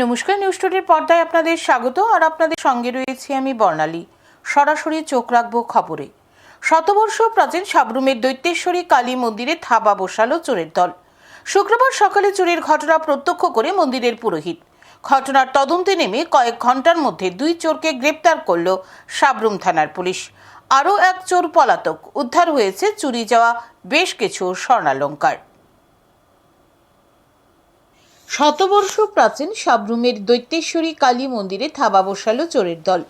নমস্কার নিউজ টুডের পর্দায় আপনাদের স্বাগত, আর আপনাদের সঙ্গে রয়েছি আমি বর্ণালী। সরাসরি চোখ রাখব খবরে। শতবর্ষ প্রাচীন সাবরুমের দৈত্যেশ্বরী কালী মন্দিরে থাবা বসালো চোরের দল। শুক্রবার সকালে চুরির ঘটনা প্রত্যক্ষ করে মন্দিরের পুরোহিত। ঘটনার তদন্তে নেমে কয়েক ঘণ্টার মধ্যে দুই চোরকে গ্রেপ্তার করল সাবরুম থানার পুলিশ। আরও এক চোর পলাতক। উদ্ধার হয়েছে চুরি যাওয়া বেশ কিছু স্বর্ণালঙ্কার। শতবর্ষ প্রাচীন সাবরুমের দৈত্যেশ্বরী কালী মন্দিরে থাবা বসালো চোরের দল।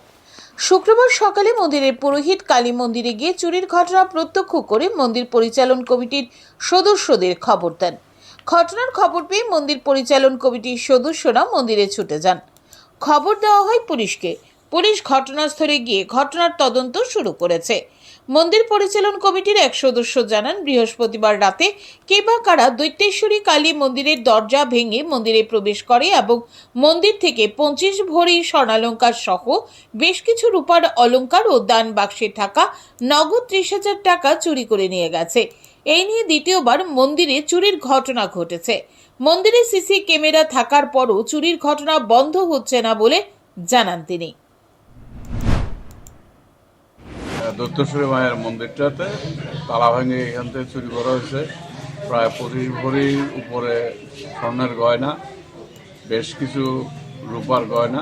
শুক্রবার সকালে মন্দিরের পুরোহিত কালী মন্দিরে গিয়ে চুরির ঘটনা প্রত্যক্ষ করে মন্দির পরিচালন কমিটির সদস্যদের খবর দেন। ঘটনার খবর পেয়ে মন্দির পরিচালন কমিটির সদস্যরা মন্দিরে ছুটে যান। খবর দেওয়া হয় পুলিশকে। পুলিশ ঘটনাস্থলে গিয়ে ঘটনার তদন্ত শুরু করেছে। মন্দির পরিচালন কমিটির এক সদস্য জানান, বৃহস্পতিবার রাতে কে বা কারা দৈত্যেশ্বরী কালী মন্দিরের দরজা ভেঙে মন্দিরে প্রবেশ করে এবং মন্দির থেকে পঁচিশ ভরি স্বর্ণালঙ্কার সহ বেশ কিছু রূপার অলংকার ও দান বাক্সে থাকা নগদ ত্রিশ হাজার টাকা চুরি করে নিয়ে গেছে। এই নিয়ে দ্বিতীয়বার মন্দিরে চুরির ঘটনা ঘটেছে। মন্দিরে সিসি ক্যামেরা থাকার পরও চুরির ঘটনা বন্ধ হচ্ছে না বলে জানান তিনি। দত্তেশ্বরী মায়ের মন্দিরটাতে তালা ভেঙে এখান থেকে চুরি করা হয়েছে। প্রায় পঁচিশ ভরির উপরে স্বর্ণের গয়না, বেশ কিছু রূপার গয়না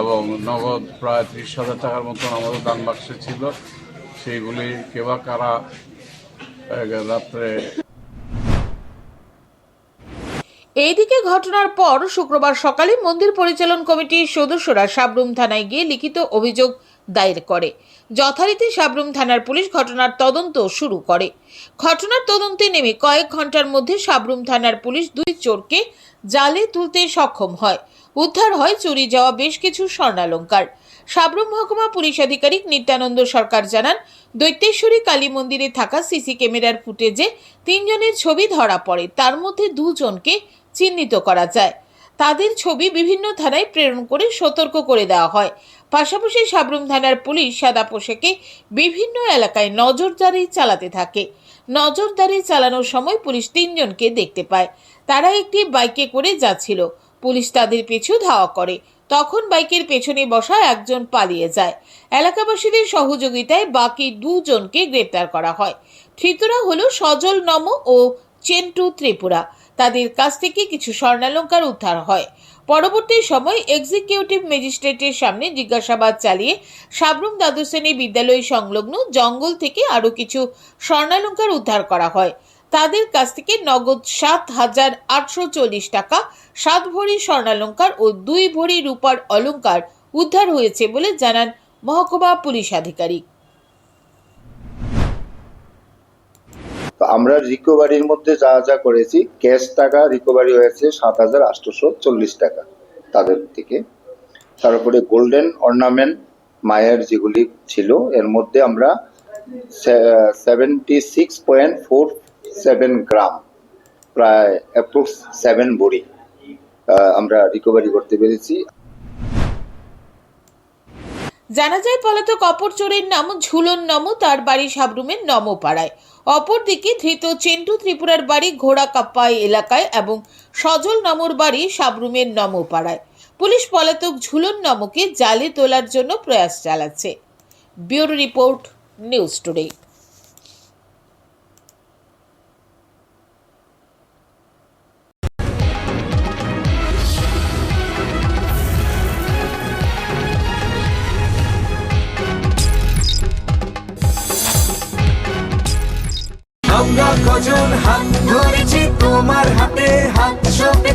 এবং নগদ প্রায় ত্রিশ হাজার টাকার মতন আমাদের দান বাক্সে ছিল। সেইগুলি কেবা কারা রাত্রে এইদিকে ঘটনার পর শুক্রবার সকালে মন্দির পরিচালন কমিটির সদস্যরা সাবরুম থানায় গিয়ে লিখিত অভিযোগ দায়ের করে। যথারীতি সাবরুম থানার পুলিশ ঘটনার তদন্ত শুরু করে। ঘটনার তদন্তে নেমে কয়েক ঘণ্টার মধ্যে সাবরুম থানার পুলিশ দুই চোরকে জালে তুলতে সক্ষম হয়। উদ্ধার হয় চুরি যাওয়া বেশ কিছু স্বর্ণালঙ্কার। সাবরুম মহকুমা পুলিশ আধিকারিক নিত্যানন্দ সরকার জানান, দৈত্যেশ্বরী কালী মন্দিরে থাকা সিসি ক্যামেরার ফুটেজে তিনজনের ছবি ধরা পড়ে। তার মধ্যে দুজনকে চিহ্নিত করা যায়। তাদের ছবি বিভিন্ন থানায় প্রেরণ করে সতর্ক করে দেওয়া হয়। পাশাপাশি সাবরুম থানার পুলিশ সাদা পোশাকে বিভিন্ন এলাকায় নজরদারি চালাতে থাকে। নজরদারি চালানোর সময় পুলিশ তিনজনকে দেখতে পায়। তারা একটি বাইকে করে যাচ্ছিল। পুলিশ তাদের পিছু ধাওয়া করে। তখন বাইকের পেছনে বসা একজন পালিয়ে যায়। এলাকাবাসীদের সহযোগিতায় বাকি দুজনকে গ্রেপ্তার করা হয়। ধৃতরা হলো সজল নম ও চেন্টু ত্রিপুরা। তাদের কাছ থেকে কিছু স্বর্ণালঙ্কার উদ্ধার হয়। পরবর্তী সময় এক্সিকিউটিভ ম্যাজিস্ট্রেটের সামনে জিজ্ঞাসাবাদ চালিয়ে সাবরুম দ্বাদশ শ্রেণি বিদ্যালয় সংলগ্ন জঙ্গল থেকে আরও কিছু স্বর্ণালঙ্কার উদ্ধার করা হয়। তাদের কাছ থেকে নগদ সাত হাজার আটশো চল্লিশ টাকা, সাত ভরি স্বর্ণালঙ্কার ও দুই ভরি রূপার অলংকার উদ্ধার হয়েছে বলে জানান মহকুমা পুলিশ আধিকারিক। আমরা রিকোভারির মধ্যে যা যা করেছি ক্যাশ টাকা রিকভারি হয়েছে সাত হাজার আটশোশো চল্লিশ টাকা তাদের থেকে। তারপরে গোল্ডেন অর্নামেন্ট মায়ের যেগুলি ছিল, এর মধ্যে আমরা seventy six point four seven gram প্রায় অ্যাপ্রক্স সেভেন বড়ি আমরা রিকভারি করতে পেরেছি। জানা যায় পলাতক অপর চোরের নাম ঝুলন নম তার বাড়ি সাবরুমের নমপাড়ায়। অপরদিকে ধৃত চেন্টু ত্রিপুরার বাড়ি ঘোড়াকাপ্পাই এলাকায় এবং সজল নামর বাড়ি সাবরুমের নমপাড়ায়। পুলিশ পলাতক ঝুলন নমকে জালে তোলার জন্য প্রয়াস চালাচ্ছে। Bureau report, news today. আমরা কজন হাত ধরেছি তোমার হাতে হাত